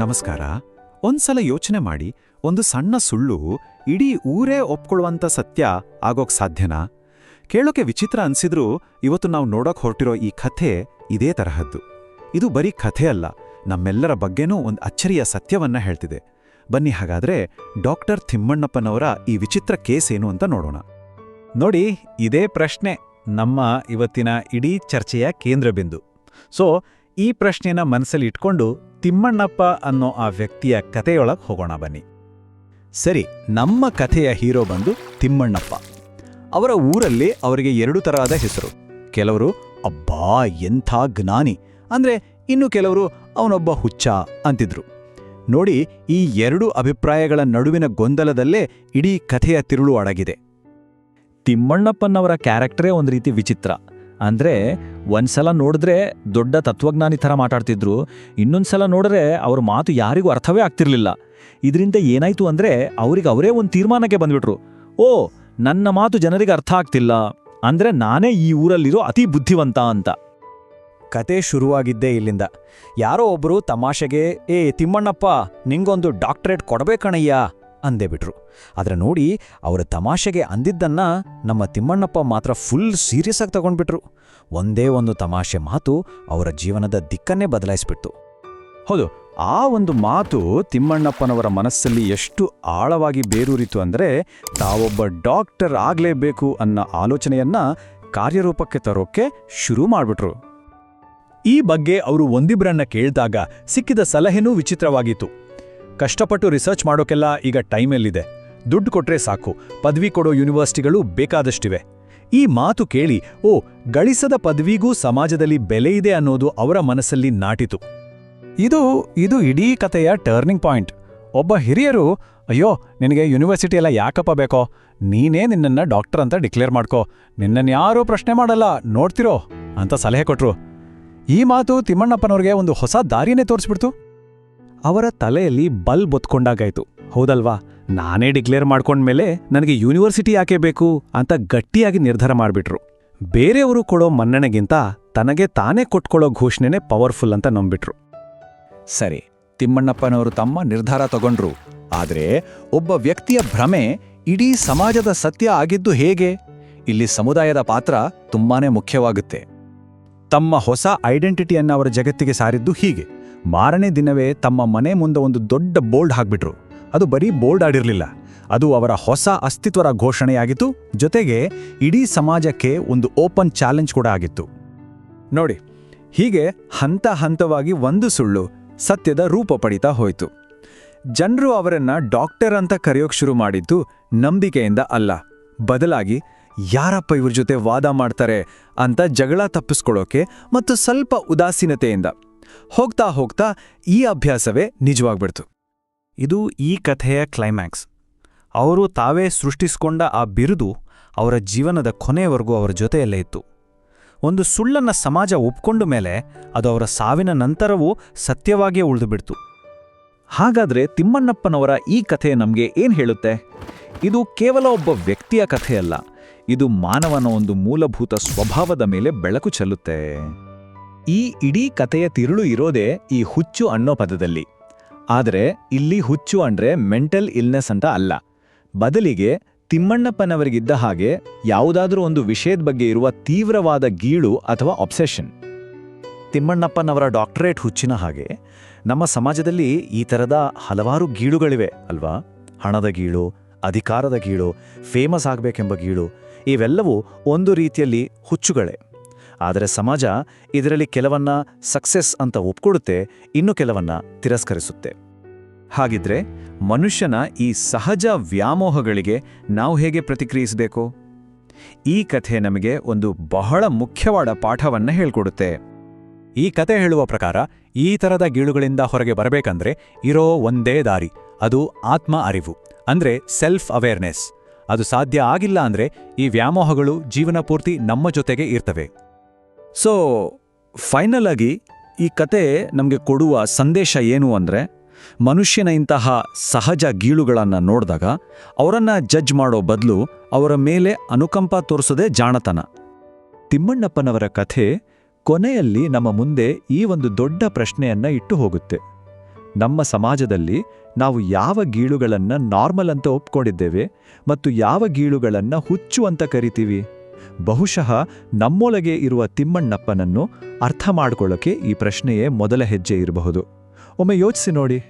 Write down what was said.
ನಮಸ್ಕಾರ. ಒಂದ್ಸಲ ಯೋಚನೆ ಮಾಡಿ, ಒಂದು ಸಣ್ಣ ಸುಳ್ಳು ಇಡೀ ಊರೇ ಒಪ್ಕೊಳ್ಳುವಂಥ ಸತ್ಯ ಆಗೋಕ್ ಸಾಧ್ಯನಾ? ಕೇಳೋಕೆ ವಿಚಿತ್ರ ಅನ್ಸಿದ್ರೂ ಇವತ್ತು ನಾವು ನೋಡೋಕ್ ಹೊರಟಿರೋ ಈ ಕಥೆ ಇದೇ ತರಹದ್ದು. ಇದು ಬರೀ ಕಥೆ ಅಲ್ಲ, ನಮ್ಮೆಲ್ಲರ ಬಗ್ಗೆನೂ ಒಂದು ಅಚ್ಚರಿಯ ಸತ್ಯವನ್ನ ಹೇಳ್ತಿದೆ. ಬನ್ನಿ ಹಾಗಾದ್ರೆ ಡಾಕ್ಟರ್ ತಿಮ್ಮಣ್ಣಪ್ಪನವರ ಈ ವಿಚಿತ್ರ ಕೇಸ್ ಏನು ಅಂತ ನೋಡೋಣ. ನೋಡಿ, ಇದೇ ಪ್ರಶ್ನೆ ನಮ್ಮ ಇವತ್ತಿನ ಇಡೀ ಚರ್ಚೆಯ ಕೇಂದ್ರಬಿಂದು. ಸೊ, ಈ ಪ್ರಶ್ನೆನ ಮನಸ್ಸಲ್ಲಿ ಇಟ್ಕೊಂಡು ತಿಮ್ಮಣ್ಣಪ್ಪ ಅನ್ನೋ ಆ ವ್ಯಕ್ತಿಯ ಕಥೆಯೊಳಗೆ ಹೋಗೋಣ ಬನ್ನಿ. ಸರಿ, ನಮ್ಮ ಕಥೆಯ ಹೀರೋ ಬಂದು ತಿಮ್ಮಣ್ಣಪ್ಪ. ಅವರ ಊರಲ್ಲಿ ಅವರಿಗೆ ಎರಡು ತರಹದ ಹೆಸರು. ಕೆಲವರು, ಅಬ್ಬಾ, ಎಂಥ ಜ್ಞಾನಿ. ಅಂದರೆ, ಇನ್ನು ಕೆಲವರು, ಅವನೊಬ್ಬ ಹುಚ್ಚ ಅಂತಿದ್ರು. ನೋಡಿ, ಈ ಎರಡು ಅಭಿಪ್ರಾಯಗಳ ನಡುವಿನ ಗೊಂದಲದಲ್ಲೇ ಇಡೀ ಕಥೆಯ ತಿರುಳು ಅಡಗಿದೆ. ತಿಮ್ಮಣ್ಣಪ್ಪನವರ ಕ್ಯಾರೆಕ್ಟರೇ ಒಂದು ರೀತಿ ವಿಚಿತ್ರ. ಅಂದ್ರೆ ಒಂದ್ಸಲ ನೋಡಿದ್ರೆ ದೊಡ್ಡ ತತ್ವಜ್ಞಾನಿ ಥರ ಮಾತಾಡ್ತಿದ್ರು, ಇನ್ನೊಂದ್ಸಲ ನೋಡಿದ್ರೆ ಅವ್ರ ಮಾತು ಯಾರಿಗೂ ಅರ್ಥವೇ ಆಗ್ತಿರ್ಲಿಲ್ಲ. ಇದರಿಂದ ಏನಾಯಿತು ಅಂದರೆ ಅವ್ರಿಗೆ ಅವರೇ ಒಂದು ತೀರ್ಮಾನಕ್ಕೆ ಬಂದ್ಬಿಟ್ರು. ಓ, ನನ್ನ ಮಾತು ಜನರಿಗೆ ಅರ್ಥ ಆಗ್ತಿಲ್ಲ. ಅಂದರೆ ನಾನೇ ಈ ಊರಲ್ಲಿರೋ ಅತಿ ಬುದ್ಧಿವಂತ ಅಂತ. ಕತೆ ಶುರುವಾಗಿದ್ದೇ ಇಲ್ಲಿಂದ. ಯಾರೋ ಒಬ್ಬರು ತಮಾಷೆಗೆ, ಏ ತಿಮ್ಮಣ್ಣಪ್ಪ, ನಿಂಗೊಂದು ಡಾಕ್ಟ್ರೇಟ್ ಕೊಡಬೇಕಣಯ್ಯ. ಅಂದೇ ಬಿಟ್ರು. ಆದ್ರೆ ನೋಡಿ, ಅವರ ತಮಾಷೆಗೆ ಅಂದಿದ್ದನ್ನ ನಮ್ಮ ತಿಮ್ಮಣ್ಣಪ್ಪ ಮಾತ್ರ ಫುಲ್ ಸೀರಿಯಸ್ ಆಗಿ ತಗೊಂಡ್ಬಿಟ್ರು. ಒಂದೇ ಒಂದು ತಮಾಷೆ ಮಾತು ಅವರ ಜೀವನದ ದಿಕ್ಕನ್ನೇ ಬದಲಾಯಿಸ್ಬಿಡ್ತು. ಹೌದು, ಆ ಒಂದು ಮಾತು ತಿಮ್ಮಣ್ಣಪ್ಪನವರ ಮನಸ್ಸಲ್ಲಿ ಎಷ್ಟು ಆಳವಾಗಿ ಬೇರೂರಿತು ಅಂದರೆ ತಾವೊಬ್ಬ ಡಾಕ್ಟರ್ ಆಗಲೇಬೇಕು ಅನ್ನೋ ಆಲೋಚನೆಯನ್ನ ಕಾರ್ಯರೂಪಕ್ಕೆ ತರೋಕೆ ಶುರು ಮಾಡ್ಬಿಟ್ರು. ಈ ಬಗ್ಗೆ ಅವರು ಒಂದಿಬ್ರನ್ನ ಕೇಳಿದಾಗ ಸಿಕ್ಕಿದ ಸಲಹೆನೂ ವಿಚಿತ್ರವಾಗಿತ್ತು. ಕಷ್ಟಪಟ್ಟು ರಿಸರ್ಚ್ ಮಾಡೋಕೆಲ್ಲ ಈಗ ಟೈಮೆಲ್ಲಿದೆ ದುಡ್ಡು ಕೊಟ್ರೆ ಸಾಕು, ಪದವಿ ಕೊಡೋ ಯೂನಿವರ್ಸಿಟಿಗಳು ಬೇಕಾದಷ್ಟಿವೆ. ಈ ಮಾತು ಕೇಳಿ, ಓ, ಗಳಿಸದ ಪದವಿಗೂ ಸಮಾಜದಲ್ಲಿ ಬೆಲೆ ಇದೆ ಅನ್ನೋದು ಅವರ ಮನಸ್ಸಲ್ಲಿ ನಾಟಿತು. ಇದು ಇದು ಇಡೀ ಕಥೆಯ ಟರ್ನಿಂಗ್ ಪಾಯಿಂಟ್ ಒಬ್ಬ ಹಿರಿಯರು, ಅಯ್ಯೋ, ನಿನಗೆ ಯೂನಿವರ್ಸಿಟಿ ಎಲ್ಲ ಯಾಕಪ್ಪ ಬೇಕೋ? ನೀನೇ ನಿನ್ನನ್ನ ಡಾಕ್ಟರ್ ಅಂತ ಡಿಕ್ಲೇರ್ ಮಾಡ್ಕೋ. ನಿನ್ನನ್ನು ಯಾರೂ ಪ್ರಶ್ನೆ ಮಾಡಲ್ಲ, ನೋಡ್ತಿರೋ? ಅಂತ ಸಲಹೆ ಕೊಟ್ರು. ಈ ಮಾತು ತಿಮ್ಮಣ್ಣಪ್ಪನವ್ರಿಗೆ ಒಂದು ಹೊಸ ದಾರಿನೇ ತೋರಿಸ್ಬಿಡ್ತು. ಅವರ ತಲೆಯಲ್ಲಿ ಬಲ್ ಬೊತ್ಕೊಂಡಾಗಾಯ್ತು. ಹೌದಲ್ವಾ? ನಾನೇ ಡಿಕ್ಲೇರ್ ಮಾಡ್ಕೊಂಡ್ಮೇಲೆ ನನಗೆ ಯೂನಿವರ್ಸಿಟಿ ಯಾಕೆ ಬೇಕು ಅಂತ ಗಟ್ಟಿಯಾಗಿ ನಿರ್ಧಾರ ಮಾಡಿಬಿಟ್ರು. ಬೇರೆಯವರು ಕೊಡೋ ಮನ್ನಣೆಗಿಂತ ತನಗೆ ತಾನೇ ಕೊಟ್ಕೊಳ್ಳೋ ಘೋಷಣೆನೇ ಪವರ್ಫುಲ್ ಅಂತ ನಂಬಿಟ್ರು. ಸರಿ, ತಿಮ್ಮಣ್ಣಪ್ಪನವರು ತಮ್ಮ ನಿರ್ಧಾರ ತಗೊಂಡ್ರು. ಆದ್ರೆ ಒಬ್ಬ ವ್ಯಕ್ತಿಯ ಭ್ರಮೆ ಇಡೀ ಸಮಾಜದ ಸತ್ಯ ಆಗಿದ್ದು ಹೇಗೆ? ಇಲ್ಲಿ ಸಮುದಾಯದ ಪಾತ್ರ ತುಂಬಾನೇ ಮುಖ್ಯವಾಗುತ್ತೆ. ತಮ್ಮ ಹೊಸ ಐಡೆಂಟಿಟಿಯನ್ನು ಅವರ ಜಗತ್ತಿಗೆ ಸಾರಿದ್ದು ಹೀಗೆ. ಮಾರನೇ ದಿನವೇ ತಮ್ಮ ಮನೆ ಮುಂದೆ ಒಂದು ದೊಡ್ಡ ಬೋಲ್ಡ್ ಹಾಕ್ಬಿಟ್ರು. ಅದು ಬರೀ ಬೋಲ್ಡ್ ಆಡಿರಲಿಲ್ಲ. ಅದು ಅವರ ಹೊಸ ಅಸ್ತಿತ್ವರ ಘೋಷಣೆಯಾಗಿತ್ತು. ಜೊತೆಗೆ ಇಡೀ ಸಮಾಜಕ್ಕೆ ಒಂದು ಓಪನ್ ಚಾಲೆಂಜ್ ಕೂಡ ಆಗಿತ್ತು. ನೋಡಿ, ಹೀಗೆ ಹಂತ ಹಂತವಾಗಿ ಒಂದು ಸುಳ್ಳು ಸತ್ಯದ ರೂಪ ಪಡಿತಾ ಹೋಯಿತು. ಜನರು ಅವರನ್ನ ಡಾಕ್ಟರ್ ಅಂತ ಕರೆಯೋಕೆ ಶುರು ಮಾಡಿದ್ದು ನಂಬಿಕೆಯಿಂದ ಅಲ್ಲ. ಬದಲಾಗಿ ಯಾರಪ್ಪ ಇವ್ರ ಜೊತೆ ವಾದ ಮಾಡ್ತಾರೆ ಅಂತ ಜಗಳ ತಪ್ಪಿಸ್ಕೊಳ್ಳೋಕೆ ಮತ್ತು ಸ್ವಲ್ಪ ಉದಾಸೀನತೆಯಿಂದ. ಹೋಗ್ತಾ ಹೋಗ್ತಾ ಈ ಅಭ್ಯಾಸವೇ ನಿಜವಾಗ್ಬಿಡ್ತು. ಇದು ಈ ಕಥೆಯ ಕ್ಲೈಮ್ಯಾಕ್ಸ್ ಅವರು ತಾವೇ ಸೃಷ್ಟಿಸಿಕೊಂಡ ಆ ಬಿರುದು ಅವರ ಜೀವನದ ಕೊನೆಯವರೆಗೂ ಅವರ ಜೊತೆಯಲ್ಲೇ ಇತ್ತು. ಒಂದು ಸುಳ್ಳನ್ನು ಸಮಾಜ ಒಪ್ಕೊಂಡ ಮೇಲೆ ಅದು ಅವರ ಸಾವಿನ ನಂತರವೂ ಸತ್ಯವಾಗಿಯೇ ಉಳಿದುಬಿಡ್ತು. ಹಾಗಾದ್ರೆ ತಿಮ್ಮಣ್ಣಪ್ಪನವರ ಈ ಕಥೆ ನಮಗೆ ಏನು ಹೇಳುತ್ತೆ? ಇದು ಕೇವಲ ಒಬ್ಬ ವ್ಯಕ್ತಿಯ ಕಥೆಯಲ್ಲ, ಇದು ಮಾನವನ ಒಂದು ಮೂಲಭೂತ ಸ್ವಭಾವದ ಮೇಲೆ ಬೆಳಕು ಚೆಲ್ಲುತ್ತೆ. ಈ ಇಡೀ ಕಥೆಯ ತಿರುಳು ಇರೋದೇ ಈ ಹುಚ್ಚು ಅನ್ನೋ ಪದದಲ್ಲಿ. ಆದರೆ ಇಲ್ಲಿ ಹುಚ್ಚು ಅಂದ್ರೆ ಮೆಂಟಲ್ ಇಲ್ನೆಸ್ ಅಂತ ಅಲ್ಲ. ಬದಲಿಗೆ ತಿಮ್ಮಣ್ಣಪ್ಪನವರಿಗಿದ್ದ ಹಾಗೆ ಯಾವುದಾದ್ರೂ ಒಂದು ವಿಷಯದ ಬಗ್ಗೆ ಇರುವ ತೀವ್ರವಾದ ಗೀಳು ಅಥವಾ ಅಬ್ಸೆಷನ್ ತಿಮ್ಮಣ್ಣಪ್ಪನವರ ಡಾಕ್ಟರೇಟ್ ಹುಚ್ಚಿನ ಹಾಗೆ ನಮ್ಮ ಸಮಾಜದಲ್ಲಿ ಈ ಥರದ ಹಲವಾರು ಗೀಳುಗಳಿವೆ ಅಲ್ವಾ? ಹಣದ ಗೀಳು, ಅಧಿಕಾರದ ಗೀಳು ಫೇಮಸ್ ಆಗಬೇಕೆಂಬ ಗೀಳು, ಇವೆಲ್ಲವೂ ಒಂದು ರೀತಿಯಲ್ಲಿ ಹುಚ್ಚುಗಳೇ. ಆದರೆ ಸಮಾಜ ಇದರಲ್ಲಿ ಕೆಲವನ್ನ ಸಕ್ಸೆಸ್ ಅಂತ ಒಪ್ಕೊಡುತ್ತೆ, ಇನ್ನು ಕೆಲವನ್ನ ತಿರಸ್ಕರಿಸುತ್ತೆ. ಹಾಗಿದ್ರೆ ಮನುಷ್ಯನ ಈ ಸಹಜ ವ್ಯಾಮೋಹಗಳಿಗೆ ನಾವು ಹೇಗೆ ಪ್ರತಿಕ್ರಿಯಿಸಬೇಕು? ಈ ಕಥೆ ನಮಗೆ ಒಂದು ಬಹಳ ಮುಖ್ಯವಾದ ಪಾಠವನ್ನ ಹೇಳ್ಕೊಡುತ್ತೆ. ಈ ಕತೆ ಹೇಳುವ ಪ್ರಕಾರ ಈ ಥರದ ಗೀಳುಗಳಿಂದ ಹೊರಗೆ ಬರಬೇಕಂದ್ರೆ ಇರೋ ಒಂದೇ ದಾರಿ, ಅದು ಆತ್ಮ ಅರಿವು, ಅಂದ್ರೆ ಸೆಲ್ಫ್ ಅವೇರ್ನೆಸ್ ಅದು ಸಾಧ್ಯ ಆಗಿಲ್ಲ ಅಂದ್ರೆ ಈ ವ್ಯಾಮೋಹಗಳು ಜೀವನ ಪೂರ್ತಿ ನಮ್ಮ ಜೊತೆಗೆ ಇರ್ತವೆ. ಸೊ ಫೈನಲ್ ಆಗಿ ಈ ಕತೆ ನಮಗೆ ಕೊಡುವ ಸಂದೇಶ ಏನು ಅಂದರೆ, ಮನುಷ್ಯನ ಇಂತಹ ಸಹಜ ಗೀಳುಗಳನ್ನು ನೋಡಿದಾಗ ಅವರನ್ನು ಜಡ್ಜ್ ಮಾಡೋ ಬದಲು ಅವರ ಮೇಲೆ ಅನುಕಂಪ ತೋರಿಸೋದೇ ಜಾಣತನ. ತಿಮ್ಮಣ್ಣಪ್ಪನವರ ಕಥೆ ಕೊನೆಯಲ್ಲಿ ನಮ್ಮ ಮುಂದೆ ಈ ಒಂದು ದೊಡ್ಡ ಪ್ರಶ್ನೆಯನ್ನ ಇಟ್ಟು ಹೋಗುತ್ತೆ. ನಮ್ಮ ಸಮಾಜದಲ್ಲಿ ನಾವು ಯಾವ ಗೀಳುಗಳನ್ನು ನಾರ್ಮಲ್ ಅಂತ ಒಪ್ಕೊಂಡಿದ್ದೇವೆ ಮತ್ತು ಯಾವ ಗೀಳುಗಳನ್ನು ಹುಚ್ಚು ಅಂತ ಕರಿತೀವಿ? ಬಹುಶಃ ನಮ್ಮೊಳಗೆ ಇರುವ ತಿಮ್ಮಣ್ಣಪ್ಪನನ್ನು ಅರ್ಥ ಮಾಡ್ಕೊಳ್ಳೋಕೆ ಈ ಪ್ರಶ್ನೆಯೇ ಮೊದಲ ಹೆಜ್ಜೆ ಇರಬಹುದು. ಒಮ್ಮೆ ಯೋಚಿಸಿ ನೋಡಿ.